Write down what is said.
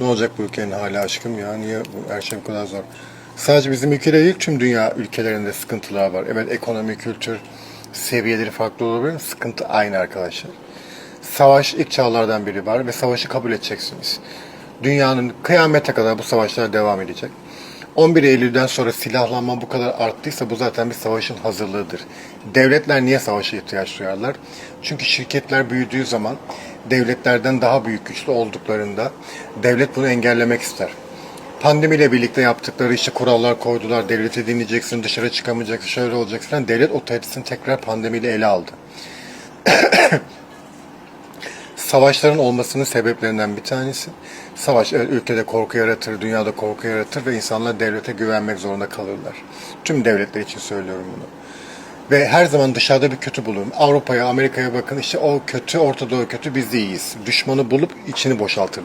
Ne olacak bu ülkenin hali aşkım ya? Niye bu her şey bu kadar zor? Sadece bizim ülkede değil tüm dünya ülkelerinde sıkıntılar var. Evet ekonomi, kültür seviyeleri farklı olabilir sıkıntı aynı arkadaşlar. Savaş ilk çağlardan biri var ve savaşı kabul edeceksiniz. Dünyanın kıyamete kadar bu savaşlar devam edecek. 11 Eylül'den sonra silahlanma bu kadar arttıysa bu zaten bir savaşın hazırlığıdır. Devletler niye savaşa ihtiyaç duyarlar? Çünkü şirketler büyüdüğü zaman devletlerden daha büyük güçlü olduklarında devlet bunu engellemek ister. Pandemiyle birlikte yaptıkları işte kurallar koydular. Devleti dinleyeceksin, dışarı çıkamayacaksın, şöyle olacaksın. Devlet otoritesini tekrar pandemiyle ele aldı. Savaşların olmasının sebeplerinden bir tanesi. Savaş ülkede korku yaratır, dünyada korku yaratır ve insanlar devlete güvenmek zorunda kalırlar. Tüm devletler için söylüyorum bunu. Ve her zaman dışarıda bir kötü bulurum. Avrupa'ya, Amerika'ya bakın işte o kötü, Orta Doğu kötü, biz iyiyiz. Düşmanı bulup içini boşaltır.